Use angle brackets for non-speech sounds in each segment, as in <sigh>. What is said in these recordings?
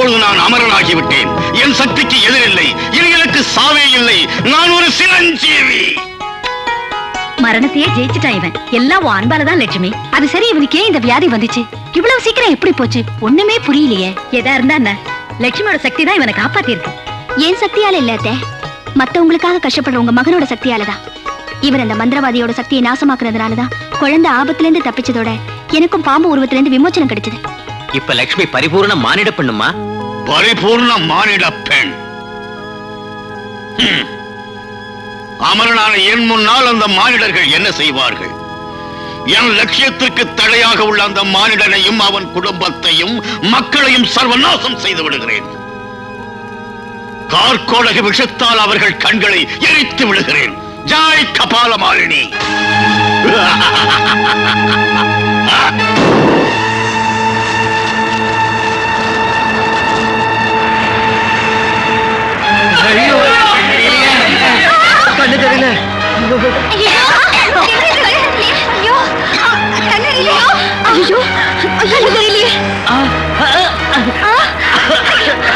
இப்பொழுது நான் அமரனாகிவிட்டேன். என் சக்திக்கு எதிரில்லை. இனி எனக்கு சாவே இல்லை. நான் ஒரு சிரஞ்சீவி. மரணத்தையே ஜெயிச்சுட்டான் இவன். எல்லாம் உன் அன்பாலதான் லட்சுமி. அது சரி இவனுக்கு ஏன் இந்த வியாதி வந்துச்சு? இவ்வளவு சீக்கிரம் எப்படி போச்சு? ஒண்ணுமே புரியலையே. எதா இருந்தா என்ன? லட்சுமியோட சக்தி தான் இவனை காப்பாத்தி இருக்கு ஏன் சக்தியால இல்ல அத்தை. மத்தவங்களுக்காக கஷ்டப்படுற உங்க மகனோட சக்தியால தான். இவர் அந்த மந்திரவாதியோட சக்தியை நாசமாக்குறதுனால தான் குழந்தை ஆபத்துல இருந்து தப்பிச்சதோட எனக்கும் பாம்பு உருவத்துல இருந்து விமோச்சனம் கிடைச்சது. இப்ப லக்ஷ்மி பரிபூர்ண மானிட பெண்ணுமா? பரிபூர்ண மானிட பெண். அமரனான என் முன்னால் அந்த மானிடர்கள் என்ன செய்வார்கள்? என் லட்சியத்திற்கு தடையாக உள்ள அந்த மானிடனையும் அவன் குடும்பத்தையும் மக்களையும் சர்வநாசம் செய்து விடுகிறேன். கார்கோடக விஷத்தால் அவர்கள் கண்களை எரித்து விடுகிறேன். ஜாய் கபால தெரியல.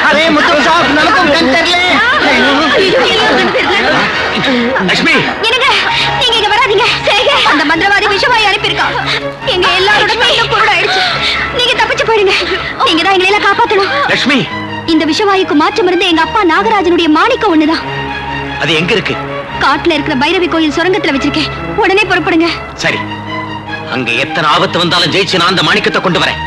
அரே முத்து சாப் நமக்கும் கண் தெரியல. லக்ஷ்மி. என்னங்க? நீங்க இங்க வராதீங்க. அந்த மந்திரவாதி விஷவாயி அனுப்பியிருக்கான் எங்க எல்லாரோட கண்ணும் குருடாயிடுச்சு. நீங்க தப்பிச்சு போயிடுங்க. நீங்க தான் எங்களை எல்லாம் காப்பாத்தணும். இந்த விஷவாயுக்கு மாற்றம் இருந்து எங்க அப்பா நாகராஜனுடைய மாணிக்கம் ஒண்ணுதான். அது எங்க இருக்கு? காட்டுல இருக்கிற பைரவி கோயில் சுரங்கத்துல வச்சிருக்கேன். உடனே புறப்படுங்க. சரி. அங்க எத்தனை ஆபத்து வந்தாலும் ஜெயிச்சு நான் அந்த மாணிக்கத்தை கொண்டு வரேன்.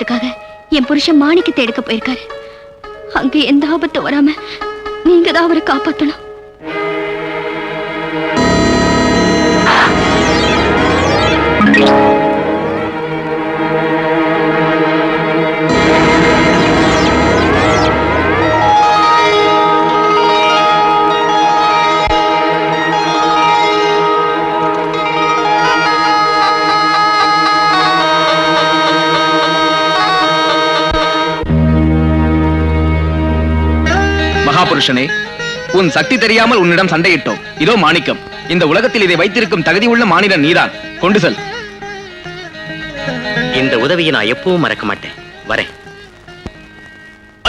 காப்பாத்துறதுக்காக என் புருஷன் மாணிக்கத்தை எடுக்க போயிருக்காரு. அங்க எந்த ஆபத்தும் வராம நீங்க தான் அவரை காப்பாத்தணும். மகாபுருஷனே உன் சக்தி தெரியாமல் உன்னிடம் சண்டையிட்டோம். இதோ மாணிக்கம் இந்த உலகத்தில் இதை வைத்திருக்கும் தகுதி உள்ள மாநிலம் நீதான். கொண்டு செல். இந்த உதவியை நான் எப்பவும் மறக்க மாட்டேன். வரேன்.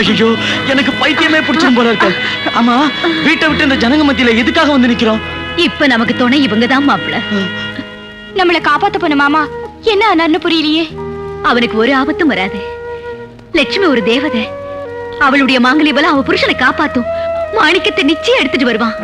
ஐயோ எனக்கு பைத்தியமே பிடிச்சும் போல இருக்கு? ஆமா வீட்டை விட்டு இந்த ஜனங்க மத்தியில எதுக்காக வந்து நிக்கிறோம்? இப்ப நமக்கு துணை இவங்க தான் மாப்பிள நம்மள காப்பாத்த போன மாமா என்ன ஆனார்னு புரியலையே? அவனுக்கு ஒரு ஆபத்தும் வராது. லட்சுமி ஒரு தேவதை. அவளுடைய மாங்கல்ய பலம் அவ புருஷனை காப்பாத்தும். மாணிக்கத்தை நிச்சயம் எடுத்துட்டு வருவான்.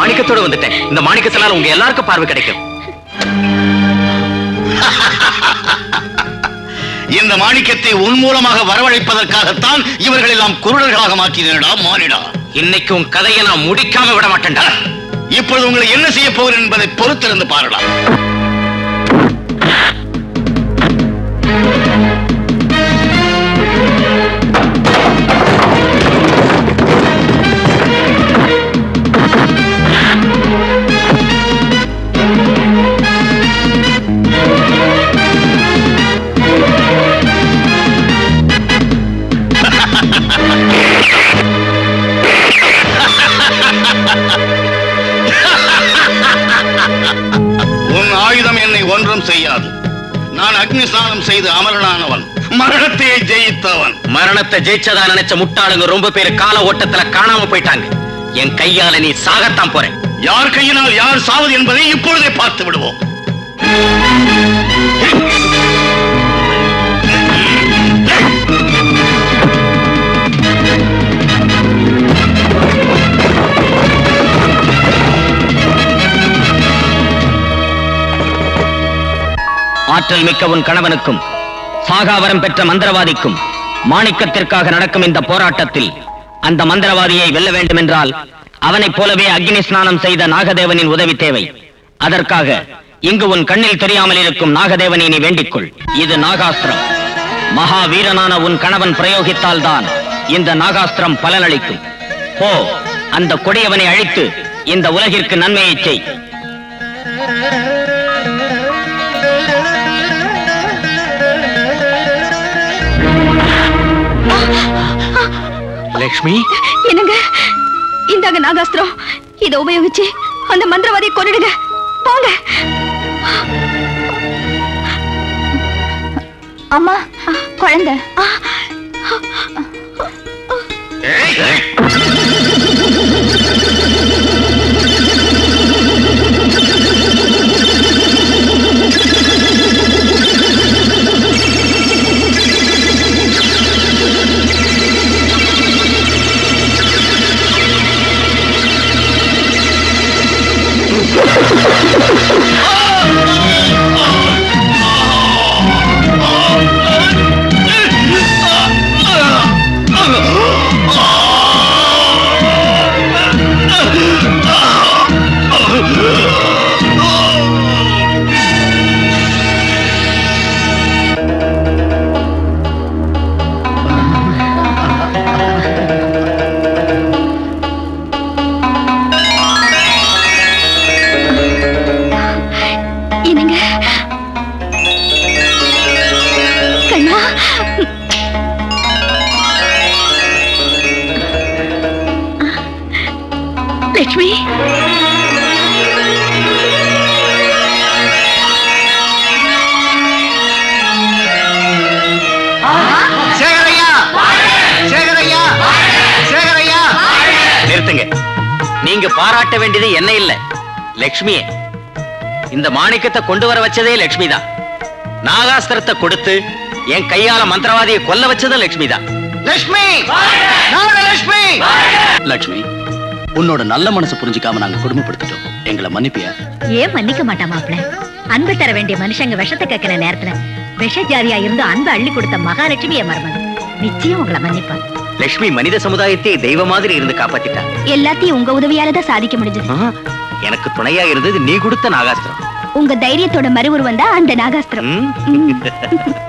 மாணிக்கத்தோட வந்துட்டேன். இந்த மாணிக்கத்தினால உங்க எல்லாருக்கும் பார்வை கிடைக்கும். இந்த மாணிக்கத்தை உன் மூலமாக வரவழைப்பதற்காகத்தான் இவர்கள் எல்லாம் குருடர்களாக மாற்றினடா மானிடா. இன்னைக்கு உன் கதையை நான் முடிக்காம விட மாட்டேன்டா. இப்பொழுது உங்களை என்ன செய்ய போகிறேன் என்பதை பொறுத்திருந்து பாருடா ஒன்றும் செய்யாது. நான் அக்னி ஸ்நானம் செய்து அமரனானவன். மரணத்தையே ஜெயித்தவன். மரணத்தை ஜெயிச்சதா நினைச்ச முட்டாளுங்க ரொம்ப பேர் கால ஓட்டத்துல காணாம போயிட்டாங்க. என் கையால நீ சாகத்தான் போறேன். யார் கையினால் யார் சாவது என்பதை இப்பொழுதே பார்த்து விடுவோம். ஆற்றல் மிக்க உன் கணவனுக்கும் சாகாவரம் பெற்ற மந்திரவாதிக்கும் மாணிக்கத்திற்காக நடக்கும் இந்த போராட்டத்தில் அந்த மந்திரவாதியை வெல்ல வேண்டுமென்றால் அவனைப் போலவே அக்னி ஸ்நானம் செய்த நாகதேவனின் உதவி தேவை. அதற்காக இங்கு உன் கண்ணில் தெரியாமல் இருக்கும் நாகதேவனை நீ வேண்டிக்கொள். இது நாகாஸ்திரம். மகா வீரனான உன் கணவன் பிரயோகித்தால்தான் இந்த நாகாஸ்திரம் பலனளிக்கும். போ அந்த கொடியவனை அழித்து இந்த உலகிற்கு நன்மையை செய். லக்ஷ்மி? என்னங்க? இந்தாங்க நாகாஸ்திரம். இதை உபயோகிச்சு அந்த மந்திரவாதியை கொன்னுடுங்க. போங்க. அம்மா குழந்தை. என்னங்க நிறுத்துங்க. நீங்க பாராட்ட வேண்டியது என்ன இல்ல. லக்ஷ்மியே. இந்த மாணிக்கத்தை கொண்டு வர வச்சதே லக்ஷ்மி தான் நாகாஸ்திரத்தை கொடுத்து என் கையால மந்திரவாதியை கொல்ல வச்சதும் லக்ஷ்மி! தான் லட்சுமி லட்சுமி லட்சுமி உன்னோட நல்ல மனசு புரிஞ்சுக்காம நாங்க குடும்பப்படுத்திட்டோம் எங்களை மன்னிப்பியா? ஏன் மன்னிக்க மாட்டா மாப்பிள? அன்பு தர வேண்டிய மனுஷங்க விஷத்தை கேட்கிற நேரத்துல விஷ ஜாதியா இருந்து அன்பு அள்ளி கொடுத்த மகாலட்சுமி என் மருமகன். நிச்சயம் உங்களை மன்னிப்பான். லக்ஷ்மி மனித சமுதாயத்தை தெய்வ மாதிரி இருந்து காப்பாத்திட்டா. எல்லாத்தையும் உங்க உதவியால தான் சாதிக்க முடிஞ்சது. எனக்கு துணையா இருந்தது நீ கொடுத்த நாகாஸ்திரம். உங்க தைரியத்தோட மறு உருவம் தான் அந்த நாகாஸ்திரம்? <laughs>